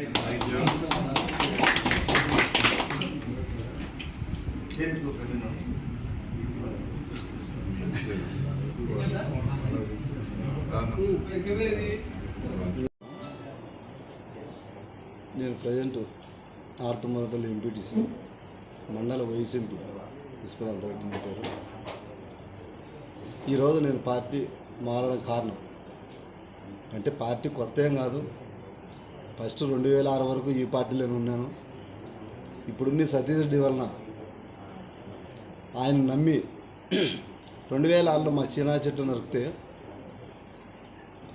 నేను present Arthamarapalli MPTC మండల vice MP Vishwanath నా పేరు. ఈరోజు నేను పార్టీ మారడం కారణం. అంటే పార్టీ కొత్త ఏం కాదు. ఫస్ట్ రెండు వేల ఆరు వరకు ఈ పార్టీలోనే ఉన్నాను. ఇప్పుడున్న సతీష్ రెడ్డి వలన ఆయన నమ్మి రెండు వేల ఆరులో మా చీనా చెట్టు నరికితే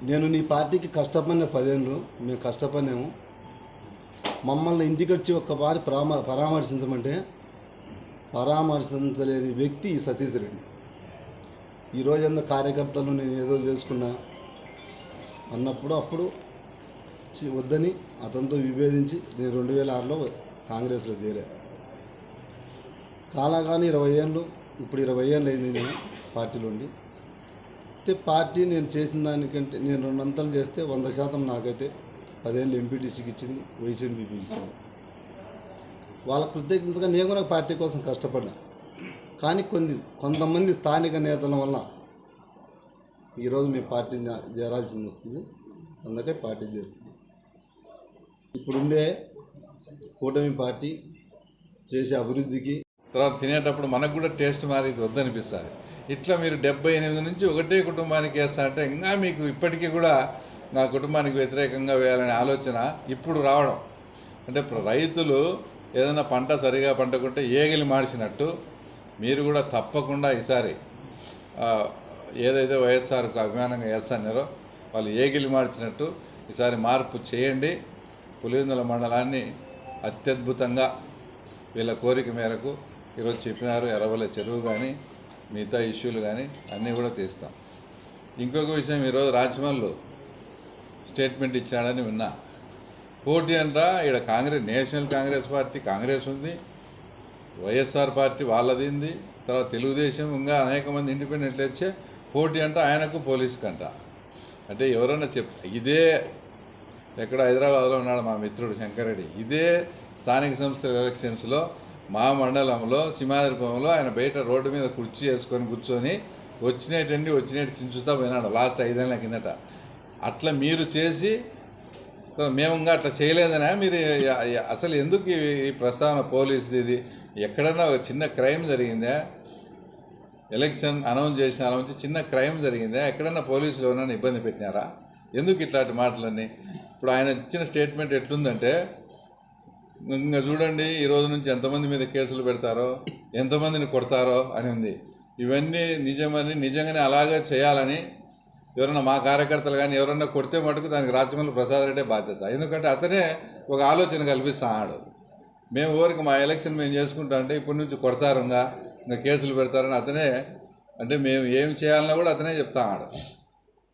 నేను నీ పార్టీకి కష్టపడిన పదేళ్ళు మేము కష్టపడినాము. మమ్మల్ని ఇంటికి వచ్చి ఒక్కసారి పరామ పరామర్శించమంటే పరామర్శించలేని వ్యక్తి ఈ సతీష్ రెడ్డి. ఈరోజు ఎంత కార్యకర్తలను నేను ఏదో చేసుకున్నా అన్నప్పుడు అప్పుడు వద్దని అతనితో విభేదించి నేను రెండు వేల ఆరులో కాంగ్రెస్లో చేరా కాలాగాని ఇరవై ఏళ్ళు ఇప్పుడు ఇరవై ఏళ్ళు అయింది నేను పార్టీలో ఉండి. అయితే పార్టీ నేను చేసిన దానికంటే నేను రెండంతలు చేస్తే వంద శాతం నాకైతే పదేళ్ళు ఎంపీటీసీకి ఇచ్చింది వైస్ ఇచ్చింది. వాళ్ళ కృతజ్ఞతగా నేను కూడా పార్టీ కోసం కష్టపడ్డా. కానీ కొన్ని కొంతమంది స్థానిక నేతల వల్ల ఈరోజు మీ పార్టీ చేరాల్సింది వస్తుంది. అందుకే పార్టీ చేరుతుంది ఇప్పుడుండే కూటమి పార్టీ చేసే అభివృద్ధికి తర్వాత తినేటప్పుడు మనకు కూడా టేస్ట్ మారేది వద్దనిపిస్తుంది. ఇట్లా మీరు డెబ్బై ఎనిమిది నుంచి ఒకటే కుటుంబానికి వేస్తా అంటే ఇంకా మీకు ఇప్పటికీ కూడా నా కుటుంబానికి వ్యతిరేకంగా వేయాలనే ఆలోచన ఇప్పుడు రావడం. అంటే రైతులు ఏదైనా పంట సరిగా పండకుంటే ఏగిలి మార్చినట్టు మీరు కూడా తప్పకుండా ఈసారి ఏదైతే వైఎస్ఆర్కు అభిమానంగా వేస్తారో వాళ్ళు ఏగిలి మార్చినట్టు ఈసారి మార్పు చేయండి. పులివెందుల మండలాన్ని అత్యద్భుతంగా వీళ్ళ కోరిక మేరకు ఈరోజు చెప్పినారు ఎర్రబల్ల చెరువు కానీ మిగతా ఇష్యూలు కానీ అన్నీ కూడా తీస్తాం. ఇంకొక విషయం ఈరోజు రాజమౌళిలో స్టేట్మెంట్ ఇచ్చాడని విన్నా. పోటీ అంటా ఇక్కడ కాంగ్రెస్ నేషనల్ కాంగ్రెస్ పార్టీ కాంగ్రెస్ ఉంది వైఎస్ఆర్ పార్టీ వాళ్ళదింది తర్వాత తెలుగుదేశం ఇంకా అనేక మంది ఇండిపెండెంట్లు వచ్చే పోటీ అంట ఆయనకు పోలీస్కి అంట. అంటే ఎవరైనా చెప్ ఇదే ఎక్కడ హైదరాబాద్లో ఉన్నాడు మా మిత్రుడు శంకరెడ్డి. ఇదే స్థానిక సంస్థల ఎలక్షన్స్లో మా మండలంలో సింహాద్రిపురంలో ఆయన బయట రోడ్డు మీద కుర్చీ వేసుకొని కూర్చొని వచ్చినట్టండి వచ్చినట్టు చించుతా పోయినాడు లాస్ట్ ఐదేళ్ళ కిందట. అట్లా మీరు చేసి మేము ఇంకా అట్లా చేయలేదనా? మీరు అసలు ఎందుకు ఈ- ప్రస్తావన పోలీసుది ఇది? ఎక్కడన్నా ఒక చిన్న క్రైమ్ జరిగిందా? ఎలక్షన్ అనౌన్స్ చేసిన నుంచి చిన్న క్రైమ్ జరిగిందా? ఎక్కడన్నా పోలీసులు ఏమైనా ఇబ్బంది పెట్టినారా? ఎందుకు ఇట్లాంటి మాటలన్నీ? ఇప్పుడు ఆయన ఇచ్చిన స్టేట్మెంట్ ఎట్లుందంటే ఇంకా చూడండి ఈ రోజు నుంచి ఎంతమంది మీద కేసులు పెడతారో ఎంతమందిని కొడతారో అని ఉంది. ఇవన్నీ నిజమని నిజంగానే అలాగే చేయాలని ఎవరైనా మా కార్యకర్తలు కానీ ఎవరన్నా కొడితే మటుకు దానికి రాజమౌళి ప్రసాద్ రెడ్డే బాధ్యత. ఎందుకంటే అతనే ఒక ఆలోచన కల్పిస్తున్నాడు మేము ఊరికి మా ఎలక్షన్ మేము చేసుకుంటా అంటే ఇప్పటి నుంచి కొడతారు ఇంకా ఇంకా కేసులు పెడతారని అతనే అంటే మేము ఏం చేయాలన్నా కూడా అతనే చెప్తాడు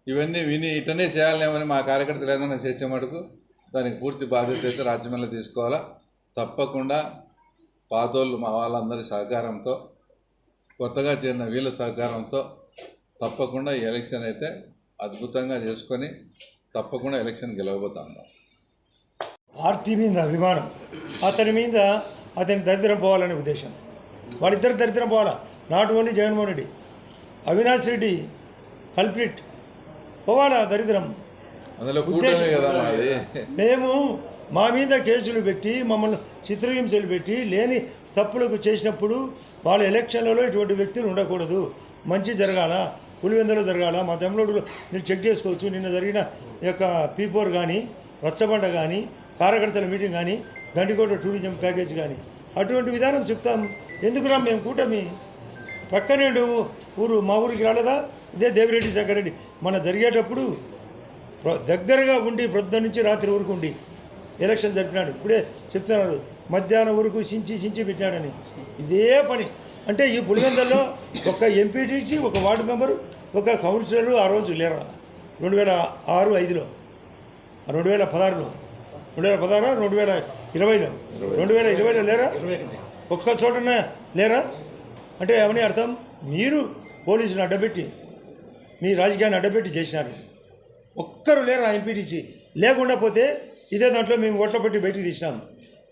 ఇవన్నీ విని ఇటనే చేయాలనేమని మా కార్యకర్తలు ఏదైనా చేసే మటుకు దానికి పూర్తి బాధ్యత అయితే రాజ్యమల్లి తీసుకోవాలా. తప్పకుండా పాతోళ్ళు మా వాళ్ళందరి సహకారంతో కొత్తగా చేరిన వీళ్ళ సహకారంతో తప్పకుండా ఈ ఎలక్షన్ అయితే అద్భుతంగా చేసుకొని తప్పకుండా ఎలక్షన్ గెలవబోతా ఉన్నాం. మీద అభిమానం అతని మీద అతని దరిద్రం పోవాలనే ఉద్దేశం. వాళ్ళిద్దరు దరిద్రం పోవాలా? Not only Jaganmohan Reddy. Avinash Reddy culprit. పోవాలా దరిద్రం? అందులో కూటమి కదా మాది. మేము మా మీద కేసులు పెట్టి మమ్మల్ని చిత్రహింసలు పెట్టి లేని తప్పులకు చేసినప్పుడు వాళ్ళ ఎలక్షన్లలో ఇటువంటి వ్యక్తులు ఉండకూడదు. మంచి జరగాల? పులివెందులో జరగాల? మా తమిళోడులో మీరు చెక్ చేసుకోవచ్చు. నిన్న జరిగిన ఈ యొక్క పీపోర్ కానీ రచ్చబండ కానీ కార్యకర్తల మీటింగ్ కానీ గండికోట టూరిజం ప్యాకేజ్ కానీ అటువంటి విధానం చెప్తాం. ఎందుకురా మేము కూటమి? పక్కనే ఊరు మా ఊరికి రాలేదా? ఇదే దేవిరెడ్డి శంకరెడ్డి మన జరిగేటప్పుడు దగ్గరగా ఉండి ప్రొద్దు నుంచి రాత్రి వరకు ఉండి ఎలక్షన్ జరిపినాడు. ఇప్పుడే చెప్తున్నారు మధ్యాహ్నం వరకు సించి సించి పెట్టాడని ఇదే పని. అంటే ఈ పులివెందల్లో ఒక ఎంపీటీసీ ఒక వార్డు మెంబరు ఒక కౌన్సిలరు ఆ రోజు లేరా? రెండు వేల ఆరు ఐదులో. రెండు వేల పదహారులో. రెండు వేల పదహారు? రెండు వేల ఇరవైలో. రెండు వేల ఇరవైలో లేరా? ఒక్క చోటనే లేరా? అంటే ఏమని అర్థం? మీరు పోలీసుని అడ్డపెట్టి మీ రాజకీయాన్ని అడ్డపెట్టి చేసినారు. ఒక్కరు లేరు ఆ ఎంపీటీసీ. లేకుండా పోతే ఇదే దాంట్లో మేము ఓట్ల పెట్టి బయటికి తీసినాం.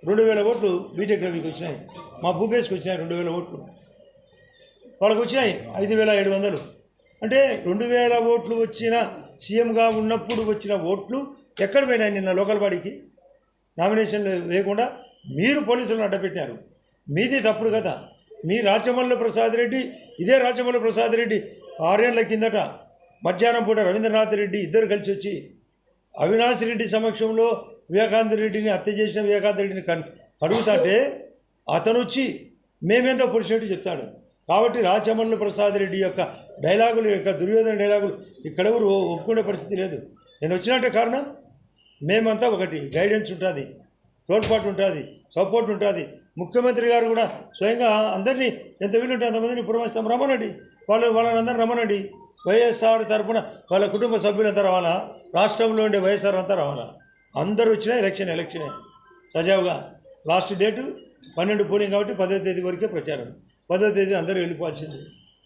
రెండు వేల ఓట్లు బీటెక్ రవికి వచ్చినాయి. మా భూపేష్కి వచ్చినాయి రెండు వేల ఓట్లు. వాళ్ళకు వచ్చినాయి ఐదు వేల ఏడు వందలు. అంటే రెండు వేల ఓట్లు వచ్చిన సీఎంగా ఉన్నప్పుడు వచ్చిన ఓట్లు ఎక్కడ పోయినాయి నిన్న లోకల్ బాడీకి? నామినేషన్లు వేయకుండా మీరు పోలీసులను అడ్డపెట్టారు మీది తప్పుడు కదా మీ రాచమల్లు ప్రసాద్ రెడ్డి ఇదే రాచమల్లు ప్రసాద్ రెడ్డి ఆరేళ్ళ కిందట మధ్యాహ్నం పూట రవీంద్రనాథ్ రెడ్డి ఇద్దరు కలిసి వచ్చి అవినాష్ రెడ్డి సమక్షంలో వివేకానంద రెడ్డిని హత్య చేసిన వివేకానంద రెడ్డిని కన్ అతను వచ్చి మేమేందో పురుషుడు చెప్తాడు. కాబట్టి రాచమల్లు ప్రసాద్ రెడ్డి యొక్క డైలాగులు యొక్క దుర్యోధన డైలాగులు ఇక్కడెవరు ఒప్పుకునే పరిస్థితి లేదు. నేను వచ్చినట్టే కారణం మేమంతా ఒకటి గైడెన్స్ ఉంటుంది తోడ్పాటు ఉంటుంది సపోర్ట్ ఉంటుంది. ముఖ్యమంత్రి గారు కూడా స్వయంగా అందరినీ ఎంత వీలుంటే అంతమందిని పురమాయిస్తాం. రమ్మనండి. వాళ్ళు వాళ్ళని అందరూ రమ్మనండి. వైఎస్ఆర్ తరఫున వాళ్ళ కుటుంబ సభ్యులంతా రావాలా రాష్ట్రంలో ఉండే వైఎస్ఆర్ అంతా రావాలా అందరూ వచ్చినా ఎలక్షన్ ఎలక్షనే. సజావుగా. లాస్ట్ డేటు పన్నెండు పోలింగ్ కాబట్టి పదో తేదీ వరకే ప్రచారం. పదో తేదీ అందరూ వెళ్ళిపోవాల్సింది.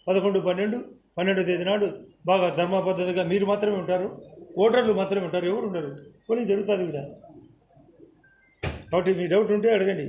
పదకొండు పన్నెండు పన్నెండో తేదీ నాడు బాగా ధర్మ పద్ధతిగా మీరు మాత్రమే ఉంటారు ఓటర్లు మాత్రమే ఉంటారు ఎవరు ఉండరు. పోలింగ్ జరుగుతుంది కూడా. కాబట్టి మీ డౌట్ ఉంటే అడగండి.